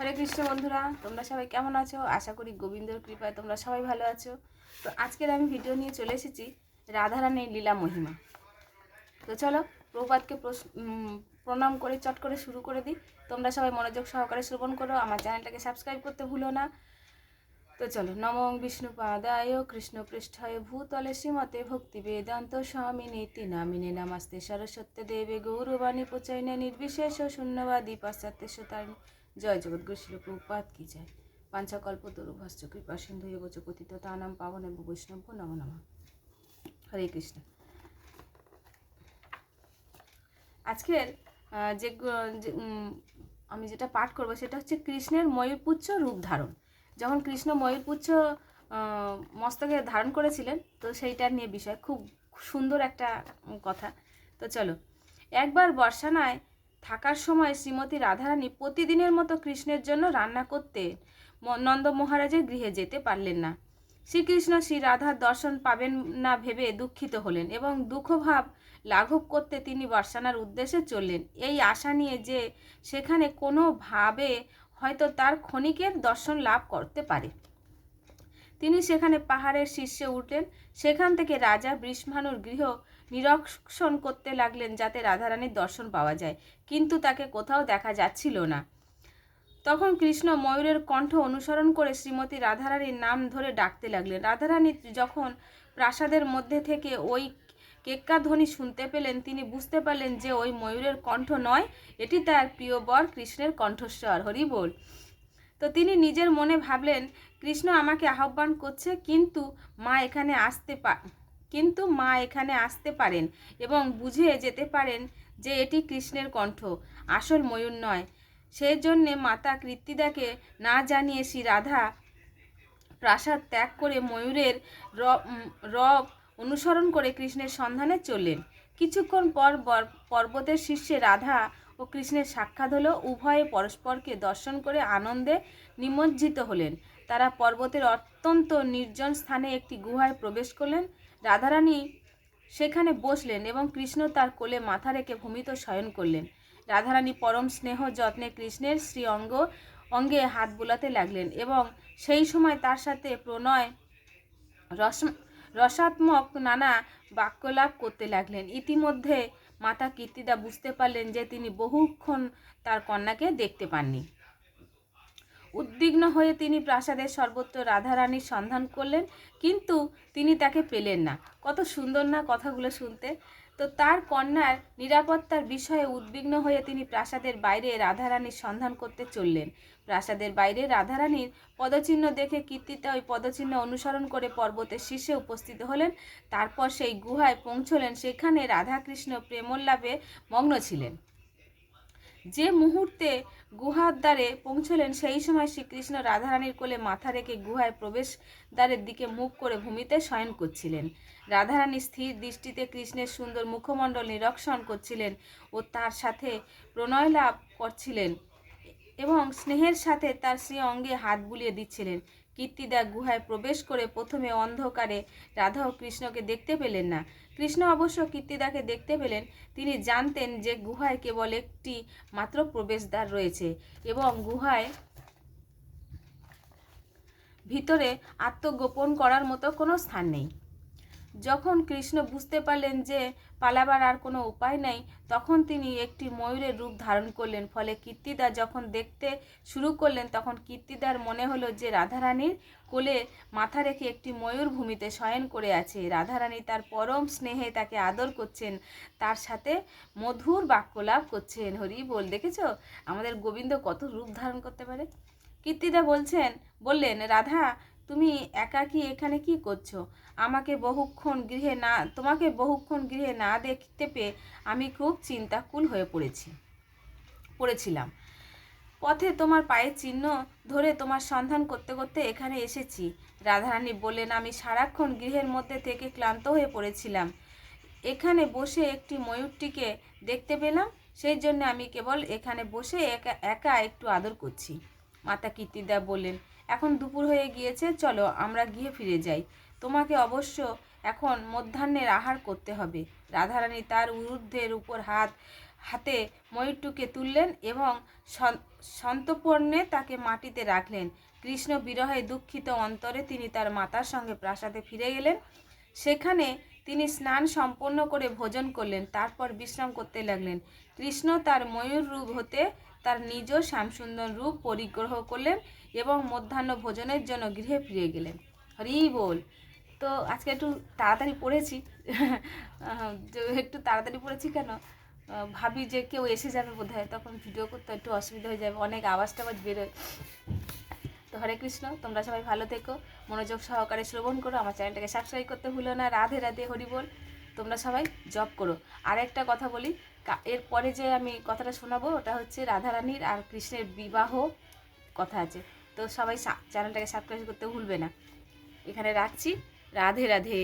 হরে কৃষ্ণ বন্ধুরা, তোমরা সবাই কেমন আছো? আশা করি গোবিন্দর কৃপায় তোমরা সবাই ভালো আছো। তো আজকের আমি ভিডিও নিয়ে চলে এসেছি রাধারানীর লীলা মহিমা। তো চলো প্রভুপাতকে প্রস- প্রণাম করে, চট করে শুরু করে দিই। তোমরা সবাই মনোযোগ সহকারে শ্রবণ করো, আমার চ্যানেলটাকে সাবস্ক্রাইব করতে ভুলো না। তো চলো, নমং বিষ্ণু পাদায় কৃষ্ণ পৃষ্ঠায় ভূতলে শ্রীমতে ভক্তি বেদান্ত স্বামী নীতি নামিনে নামাস্তে সরস্বতী দেবে গৌরবাণী প্রচয়নে নির্বিশেষ শূন্যবাদী পাশ্চাত্য জয় জগৎগুরু শিল প্রভুপাত কি জয়। পাঞ্চাকল্প তরু ভাষ্য কৃপা সিন্ধু এবচ পতিত তানাম, পাবন এবং বৈষ্ণব নম নম। হরে কৃষ্ণ। আজকের যে আমি যেটা পাঠ করব সেটা হচ্ছে কৃষ্ণের ময়ূরপুচ্ছ রূপ ধারণ। যখন কৃষ্ণ ময়ূরপুচ্ছ মস্তকে ধারণ করেছিলেন, তো সেইটার নিয়ে বিষয়। খুব সুন্দর একটা কথা। তো চলো, একবার বর্ষানায় থাকার সময় শ্রীমতী রাধারানী প্রতিদিনের মতো কৃষ্ণের জন্য রান্না করতে নন্দ মহারাজের গৃহে যেতে পারলেন না। শ্রীকৃষ্ণ শ্রী রাধার দর্শন পাবেন না ভেবে দুঃখিত হলেন এবং দুঃখভাব লাঘব করতে তিনি বর্ষানার উদ্দেশ্যে চললেন। এই আশা নিয়ে যে সেখানে কোনোভাবে হয়তো তার ক্ষণিকের দর্শন লাভ করতে পারে। তিনি সেখানে পাহাড়ের শীর্ষে উঠলেন। সেখান থেকে রাজা বৃষ্মানুর গৃহ নিরীক্ষণ করতে লাগলেন যাতে রাধারানীর দর্শন পাওয়া যায়, কিন্তু তাকে কোথাও দেখা যাচ্ছিল না। তখন কৃষ্ণ ময়ূরের কণ্ঠ অনুসরণ করে শ্রীমতী রাধারানীর নাম ধরে ডাকতে লাগলেন। রাধারানী যখন প্রাসাদের মধ্যে থেকে ওই কেক্কাধ্বনি শুনতে পেলেন, তিনি বুঝতে পারলেন যে ওই ময়ূরের কণ্ঠ নয়, এটি তার প্রিয় বর কৃষ্ণের কণ্ঠস্বর। হরি বল। তো তিনি নিজের মনে ভাবলেন, কৃষ্ণ আমাকে আহ্বান করছে, কিন্তু মা এখানে আসতে পা কিন্তু মা এখানে আসতে পারেন এবং বুঝে যেতে পারেন যে এটি কৃষ্ণের কণ্ঠ, আসল ময়ূর নয়। সেই জন্যে মাতা কৃত্তিদাকে না জানিয়ে শ্রী রাধা প্রাসাদ ত্যাগ করে ময়ূরের রব অনুসরণ করে কৃষ্ণের সন্ধানে চললেন। কিছুক্ষণ পর পর্বতের শীর্ষে রাধা ও কৃষ্ণের সাক্ষাৎ হলো। উভয়ে পরস্পরকে দর্শন করে আনন্দে নিমজ্জিত হলেন। তারা পর্বতের অত্যন্ত নির্জন স্থানে একটি গুহায় প্রবেশ করলেন। রাধারানী সেখানে বসলেন এবং কৃষ্ণ তার কোলে মাথা রেখে ভূমিত শয়ন করলেন। রাধারানী পরম স্নেহ যত্নে কৃষ্ণের শ্রী অঙ্গ, অঙ্গে হাত বোলাতে লাগলেন এবং সেই সময় তার সাথে প্রণয় রস, রসাত্মক নানা বাক্যলাপ করতে লাগলেন। ইতিমধ্যে মাতা কীর্তিদা বুঝতে পারলেন যে তিনি বহুক্ষণ তার কন্যাকে দেখতে পাননি। উদ্বিগ্ন হয়ে তিনি প্রাসাদের সর্বত্র রাধারানীর সন্ধান করলেন, কিন্তু তিনি তাকে পেলেন না। কত সুন্দর না কথাগুলো শুনতে। তো তার কন্যার নিরাপত্তার বিষয়ে উদ্বিগ্ন হয়ে তিনি প্রাসাদের বাইরে রাধারানীর সন্ধান করতে চললেন। প্রাসাদের বাইরে রাধারানীর পদচিহ্ন দেখে কীর্তিতা ওই পদচিহ্ন অনুসরণ করে পর্বতের শীর্ষে উপস্থিত হলেন। তারপর সেই গুহায় পৌঁছলেন। সেখানে রাধাকৃষ্ণ প্রেমোল্লাপে মগ্ন ছিলেন। যে মুহূর্তে গুহার দ্বারে পৌঁছলেন, সেই সময় শ্রীকৃষ্ণ রাধারানীর কোলে মাথা রেখে গুহায় প্রবেশ দ্বারের দিকে মুখ করে ভূমিতে শয়ন করছিলেন। রাধারানী স্থির দৃষ্টিতে কৃষ্ণের সুন্দর মুখমণ্ডল নিরক্ষণ করছিলেন ও তার সাথে প্রণয় লাভ করছিলেন এবং স্নেহের সাথে তার শ্রী অঙ্গে হাত বুলিয়ে দিচ্ছিলেন। কীর্তিদা গুহায় প্রবেশ করে প্রথমে অন্ধকারে রাধা ও কৃষ্ণকে দেখতে পেলেন না। কৃষ্ণ অবশ্য কীর্তিদাকে দেখতে পেলেন, তিনি জানতেন যে গুহায় কেবল একটি মাত্র প্রবেশদ্বার রয়েছে এবং গুহায় ভিতরে আত্মগোপন করার মতো কোনো স্থান নেই। যখন কৃষ্ণ বুঝতে পারলেন যে পালাবার আর কোনো উপায় নেই, তখন তিনি একটি ময়ূরের রূপ ধারণ করলেন। ফলে কীর্তিদা যখন দেখতে শুরু করলেন, তখন কীর্তিদার মনে হলো যে রাধারানীর কোলে মাথা রেখে একটি ময়ূর ভূমিতে শয়ন করে আছে। রাধারানী তার পরম স্নেহে তাকে আদর করছেন, তার সাথে মধুর বাক্যলাভ করছেন। হরি বল, দেখেছ? আমাদের গোবিন্দ কত রূপ ধারণ করতে পারে। কীর্তিদা বলছেন, বললেন, রাধা তুমি একাকী এখানে কি করছ? আমাকে বহুক্ষণ গৃহে না, তোমাকে বহুক্ষণ গৃহে না দেখতে পেয়ে আমি খুব চিন্তাকুল হয়ে পড়েছি, পড়েছিলাম। পথে তোমার পায়ের চিহ্ন ধরে তোমার সন্ধান করতে করতে এখানে এসেছি। রাধারানী বললেন, আমি সারাক্ষণ গৃহের মধ্যে থেকে ক্লান্ত হয়ে পড়েছিলাম। এখানে বসে একটি ময়ূরটিকে দেখতে পেলাম। সেই জন্য আমি কেবল এখানে বসে একা একা একটু আদর করছি। মাতা কীর্তিদা বললেন এখন দুপুর হয়ে গিয়েছে, চলো আমরা গিয়ে ফিরে যাই। তোমাকে অবশ্য এখন মধ্যাহ্নের আহার করতে হবে। রাধারানী তার উরুদ্ধের উপর হাত, হাতে ময়ূরটুকে তুললেন এবং সন- সন্তপর্ণে তাকে মাটিতে রাখলেন। কৃষ্ণ বিরহে দুঃখিত অন্তরে তিনি তার মাতার সঙ্গে প্রাসাদে ফিরে গেলেন সেখানে তিনি স্নান সম্পন্ন করে ভোজন করলেন, তারপর বিশ্রাম করতে লাগলেন। কৃষ্ণ তার ময়ূর রূপ হতে তার নিজ শ্যামসুন্দর রূপ পরিগ্রহ করলেন এবং মধ্যাহ্ন ভোজনের জন্য গৃহে ফিরে গেলেন। হরি বল। তো আজকে একটু তাড়াতাড়ি পড়েছি। একটু তাড়াতাড়ি পড়েছি কেন? ভাবি যে কেউ এসে যাবে বোধ হয় তখন ভিডিও করতে একটু অসুবিধা হয়ে যাবে, অনেক আওয়াজ টাওয়াজ বেরোয়। তো হরে কৃষ্ণ, তোমরা সবাই ভালো থেকো। মনোযোগ সহকারে শ্রবণ করো, আমার চ্যানেলটাকে সাবস্ক্রাইব করতে ভুলো না। রাধে রাধে হরি বল। তোমরা সবাই জব করো। আর একটা কথা বলি এরপরে যে আমি কথাটা শোনাবো, ওটা হচ্ছে রাধারানীর আর কৃষ্ণের বিবাহ কথা আছে। তো সবাই চ্যানেলটাকে সাবস্ক্রাইব করতে ভুলবে না। এখানে রাখছি। রাধে রাধে।